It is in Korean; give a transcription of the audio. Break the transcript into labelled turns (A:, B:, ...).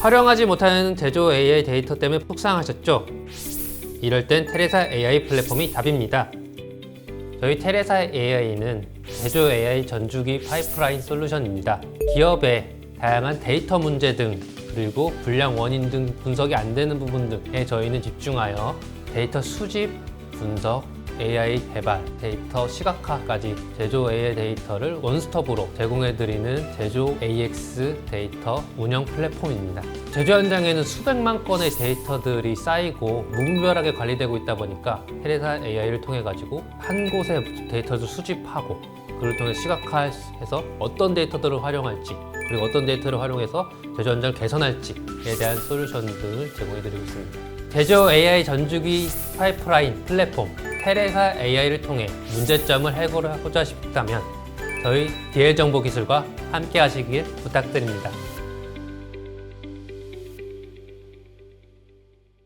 A: 활용하지 못하는 제조 AI 데이터 때문에 속상하셨죠? 이럴 땐 테레사 AI 플랫폼이 답입니다. 저희 테레사 AI는 제조 AI 전주기 파이프라인 솔루션입니다. 기업의 다양한 데이터 문제 등 그리고 불량 원인 등 분석이 안 되는 부분 등에 저희는 집중하여 데이터 수집, 분석, AI 개발, 데이터 시각화까지 제조 AI 데이터를 원스톱으로 제공해드리는 제조 AX 데이터 운영 플랫폼입니다. 제조 현장에는 수백만 건의 데이터들이 쌓이고 무분별하게 관리되고 있다 보니까 테레사 AI를 통해 가지고 한 곳에 데이터를 수집하고 그를 통해 시각화해서 어떤 데이터들을 활용할지 그리고 어떤 데이터를 활용해서 제조 현장을 개선할지에 대한 솔루션 등을 제공해드리고 있습니다. 제조 AI 전주기 파이프라인 플랫폼 테레사 AI를 통해 문제점을 해결하고자 싶다면 저희 DL 정보 기술과 함께 하시길 부탁드립니다.